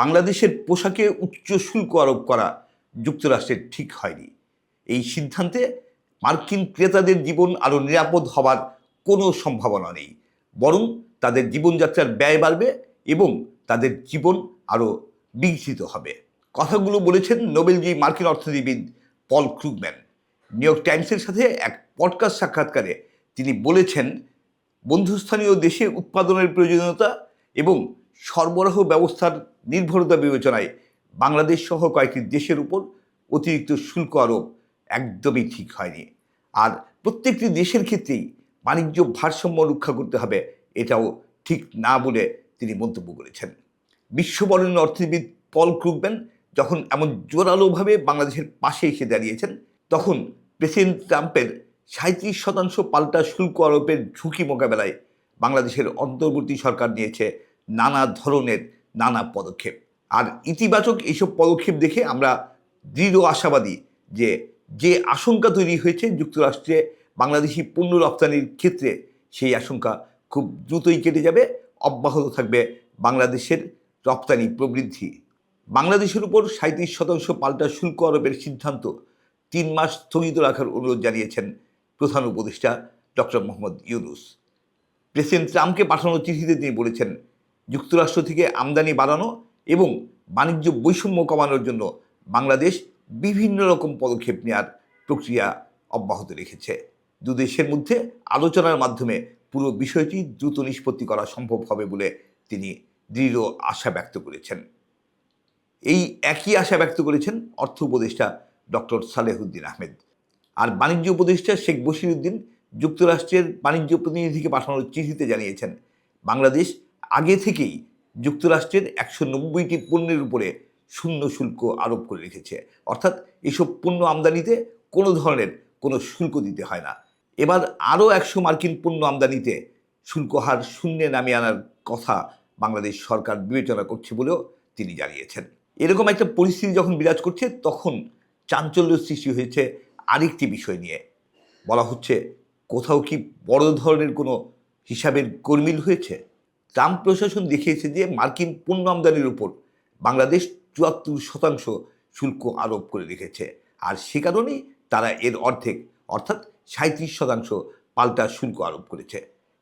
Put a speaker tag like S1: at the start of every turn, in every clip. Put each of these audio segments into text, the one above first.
S1: বাংলাদেশের পোশাকে উচ্চ শুল্ক আরোপ করা যুক্তরাষ্ট্রের ঠিক হয়নি। এই সিদ্ধান্তে মার্কিন ক্রেতাদের জীবন আরও নিরাপদ হবার কোনো সম্ভাবনা নেই। বরং তাদের জীবনযাত্রার ব্যয় বাড়বে এবং তাদের জীবন আরও বিঘ্নিত হবে। কথাগুলো বলেছেন নোবেলজয়ী মার্কিন অর্থনীতিবিদ পল ক্রুগম্যান। নিউ ইয়র্ক টাইমসের সাথে এক পডকাস্ট সাক্ষাৎকারে তিনি বলেছেন, বন্ধুস্থানীয় দেশে উৎপাদনের প্রয়োজনীয়তা এবং সরবরাহ ব্যবস্থার নির্ভরতা বিবেচনায় বাংলাদেশ সহ কয়েকটি দেশের উপর অতিরিক্ত শুল্ক আরোপ একদমই ঠিক হয়নি। আর প্রত্যেকটি দেশের ক্ষেত্রেই বাণিজ্য ভারসাম্য রক্ষা করতে হবে এটাও ঠিক না বলে তিনি মন্তব্য করেছেন। বিশ্ববরণ্য অর্থনীতিবিদ পল ক্রুগম্যান যখন এমন জোরালোভাবে বাংলাদেশের পাশে এসে দাঁড়িয়েছেন, তখন প্রেসিডেন্ট ট্রাম্পের সাঁত্রিশ শতাংশ পাল্টা শুল্ক আরোপের ঝুঁকি মোকাবেলায় বাংলাদেশের অন্তর্বর্তী সরকার নিয়েছে নানা ধরনের নানা পদক্ষেপ। আর ইতিবাচক এইসব পদক্ষেপ দেখে আমরা দৃঢ় আশাবাদী যে যে আশঙ্কা তৈরি হয়েছে যুক্তরাষ্ট্রে বাংলাদেশি পণ্য রপ্তানির ক্ষেত্রে, সেই আশঙ্কা খুব দ্রুতই কেটে যাবে, অব্যাহত থাকবে বাংলাদেশের রপ্তানি প্রবৃদ্ধি। বাংলাদেশের উপর সাঁত্রিশ শতাংশ পাল্টা শুল্ক আরোপের সিদ্ধান্ত তিন মাস স্থগিত রাখার অনুরোধ জানিয়েছেন প্রধান উপদেষ্টা ডক্টর মোহাম্মদ ইউনুস। প্রেসিডেন্ট ট্রাম্পকে পাঠানো চিঠিতে তিনি বলেছেন যুক্তরাষ্ট্র থেকে আমদানি বাড়ানো এবং বাণিজ্য বৈষম্য কমানোর জন্য বাংলাদেশ বিভিন্ন রকম পদক্ষেপ নেওয়ার প্রক্রিয়া অব্যাহত রেখেছে। দু দেশের মধ্যে আলোচনার মাধ্যমে পুরো বিষয়টি দ্রুত নিষ্পত্তি করা সম্ভব হবে বলে তিনি দৃঢ় আশা ব্যক্ত করেছেন। এই একই আশা ব্যক্ত করেছেন অর্থ উপদেষ্টা ডক্টর সালেহুদ্দিন আহমেদ আর বাণিজ্য উপদেষ্টা শেখ বশিরউদ্দিন যুক্তরাষ্ট্রের বাণিজ্য প্রতিনিধিকে পাঠানোর চিঠিতে জানিয়েছেন, বাংলাদেশ আগে থেকেই যুক্তরাষ্ট্রের একশো নব্বইটি পণ্যের উপরে শূন্য শুল্ক আরোপ করে রেখেছে। অর্থাৎ এসব পণ্য আমদানিতে কোনো ধরনের কোনো শুল্ক দিতে হয় না। এবার আরও একশো মার্কিন পণ্য আমদানিতে শুল্ক হার শূন্যে নামিয়ে আনার কথা বাংলাদেশ সরকার বিবেচনা করছে বলেও তিনি জানিয়েছেন। এরকম একটা পরিস্থিতি যখন বিরাজ করছে, তখন চাঞ্চল্য সৃষ্টি হয়েছে আরেকটি বিষয় নিয়ে। বলা হচ্ছে, কোথাও কি বড় ধরনের কোনো হিসাবের গরমিল হয়েছে? ট্রাম্প প্রশাসন দেখিয়েছে যে মার্কিন পণ্য আমদানির উপর বাংলাদেশ চুয়াত্তর শতাংশ শুল্ক আরোপ করে রেখেছে। আর সে কারণেই তারা এর অর্ধেক, অর্থাৎ সাঁত্রিশ শতাংশ পাল্টা শুল্ক আরোপ করেছে।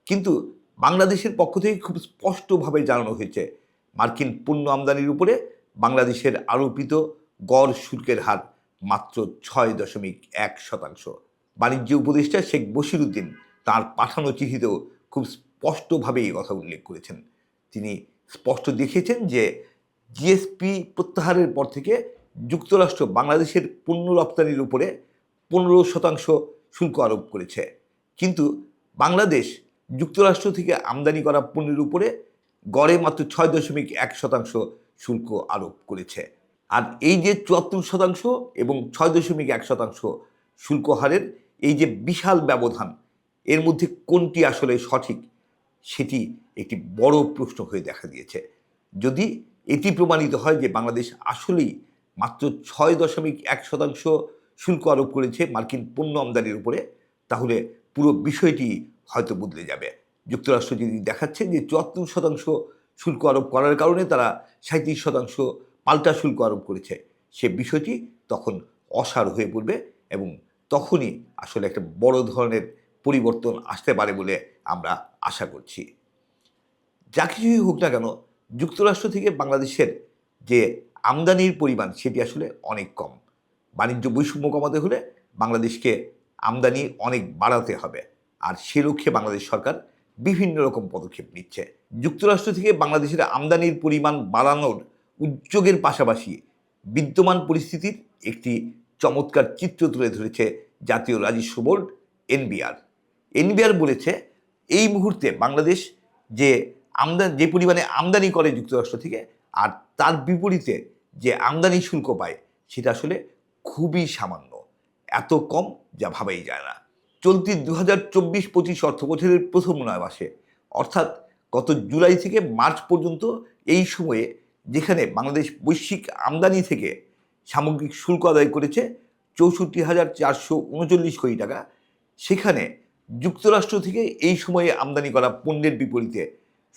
S1: কিন্তু বাংলাদেশের পক্ষ থেকে খুব স্পষ্টভাবে জানানো হয়েছে, মার্কিন পণ্য আমদানির উপরে বাংলাদেশের আরোপিত গড় শুল্কের হার মাত্র ছয় দশমিক এক শতাংশ। বাণিজ্য উপদেষ্টা শেখ বশিরউদ্দিন তার পাঠানো চিঠিতেও খুব স্পষ্টভাবে এই কথা উল্লেখ করেছেন। তিনি স্পষ্ট দেখিয়েছেন যে জিএসপি প্রত্যাহারের পর থেকে যুক্তরাষ্ট্র বাংলাদেশের পণ্য রপ্তানির উপরে পনেরো শতাংশ শুল্ক আরোপ করেছে। কিন্তু বাংলাদেশ যুক্তরাষ্ট্র থেকে আমদানি করা পণ্যের উপরে গড়ে মাত্র ছয় দশমিক এক শতাংশ শুল্ক আরোপ করেছে। আর এই যে চুয়াত্তর শতাংশ এবং ছয় দশমিক এক শতাংশ শুল্ক হারের এই যে বিশাল ব্যবধান, এর মধ্যে কোনটি আসলে সঠিক সেটি একটি বড় প্রশ্ন হয়ে দেখা দিয়েছে। যদি এটি প্রমাণিত হয় যে বাংলাদেশ আসলেই মাত্র ছয় দশমিক এক শতাংশ শুল্ক আরোপ করেছে মার্কিন পণ্য আমদানির উপরে, তাহলে পুরো বিষয়টি হয়তো বদলে যাবে। যুক্তরাষ্ট্র যদি দেখাচ্ছে যে চুয়াত্তর শতাংশ শুল্ক আরোপ করার কারণে তারা সাঁত্রিশ শতাংশ পাল্টা শুল্ক আরোপ করেছে। সে বিষয়টি তখন অসার হয়ে পড়বে এবং তখনই আসলে একটা বড় ধরনের পরিবর্তন আসতে পারে বলে আমরা আশা করছি। যা কিছুই হোক না কেন, যুক্তরাষ্ট্র থেকে বাংলাদেশের যে আমদানির পরিমাণ, সেটি আসলে অনেক কম। বাণিজ্য বৈষম্য কমাতে হলে বাংলাদেশকে আমদানি অনেক বাড়াতে হবে। আর সে লক্ষ্যে বাংলাদেশ সরকার বিভিন্ন রকম পদক্ষেপ নিচ্ছে। যুক্তরাষ্ট্র থেকে বাংলাদেশের আমদানির পরিমাণ বাড়ানোর উদ্যোগের পাশাপাশি বিদ্যমান পরিস্থিতির একটি চমৎকার চিত্র তুলে ধরেছে জাতীয় রাজস্ব বোর্ড, এনবিআর। এনবিআর বলেছে, এই মুহূর্তে বাংলাদেশ যে আমদানি, যে পরিমাণে আমদানি করে যুক্তরাষ্ট্র থেকে, আর তার বিপরীতে যে আমদানি শুল্ক পায়, সেটা আসলে খুবই সামান্য। এত কম যা ভাবাই যায় না। চলতি দু হাজার চব্বিশ পঁচিশ অর্থ বছরের প্রথম নয় মাসে অর্থাৎ গত জুলাই থেকে মার্চ পর্যন্ত এই সময়ে, যেখানে বাংলাদেশ বৈশ্বিক আমদানি থেকে সামগ্রিক শুল্ক আদায় করেছে, চৌষট্টি হাজার চারশো উনচল্লিশ কোটি টাকা, সেখানে যুক্তরাষ্ট্র থেকে এই সময়ে আমদানি করা পণ্যের বিপরীতে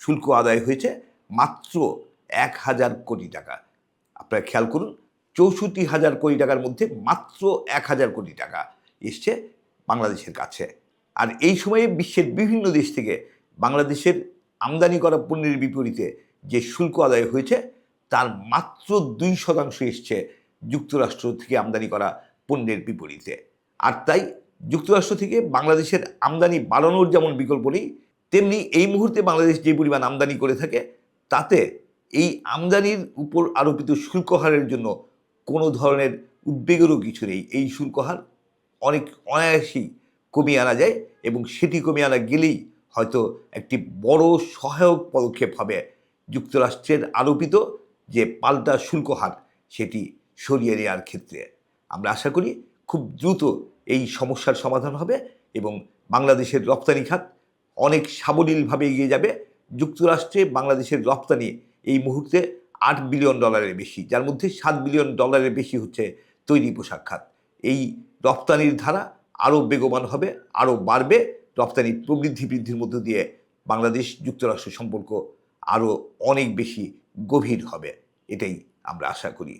S1: শুল্ক আদায় হয়েছে মাত্র এক হাজার কোটি টাকা। আপনারা খেয়াল করুন, চৌষট্টি হাজার কোটি টাকার মধ্যে মাত্র এক হাজার কোটি টাকা এসছে বাংলাদেশের কাছে। আর এই সময়ে বিশ্বের বিভিন্ন দেশ থেকে বাংলাদেশের আমদানি করা পণ্যের বিপরীতে যে শুল্ক আদায় হয়েছে, তার মাত্র দুই শতাংশ এসছে যুক্তরাষ্ট্র থেকে আমদানি করা পণ্যের বিপরীতে। আর তাই যুক্তরাষ্ট্র থেকে বাংলাদেশের আমদানি বাড়ানোর যেমন বিকল্প নেই, তেমনি এই মুহূর্তে বাংলাদেশ যে পরিমাণ আমদানি করে থাকে, তাতে এই আমদানির উপর আরোপিত শুল্ক হারের জন্য কোনো ধরনের উদ্বেগেরও কিছু নেই। এই শুল্ক হার অনেক অনায়াসেই কমিয়ে আনা যায় এবং সেটি কমিয়ে আনা গেলেই হয়তো একটি বড় সহায়ক পদক্ষেপ হবে যুক্তরাষ্ট্রের আরোপিত যে পাল্টা শুল্ক হার, সেটি সরিয়ে নেওয়ার ক্ষেত্রে। আমরা আশা করি খুব দ্রুত এই সমস্যার সমাধান হবে এবং বাংলাদেশের রপ্তানি খাত অনেক সাবলীলভাবে এগিয়ে যাবে। যুক্তরাষ্ট্রে বাংলাদেশের রপ্তানি এই মুহূর্তে আট বিলিয়ন ডলারের বেশি, যার মধ্যে সাত বিলিয়ন ডলারের বেশি হচ্ছে তৈরি পোশাক খাত। এই রপ্তানির ধারা আরও বেগবান হবে, আরও বাড়বে, রপ্তানি প্রবৃদ্ধি বৃদ্ধির মধ্য দিয়ে বাংলাদেশ যুক্তরাষ্ট্র সম্পর্ক আরও অনেক বেশি গভীর হবে, এটাই আমরা আশা করি।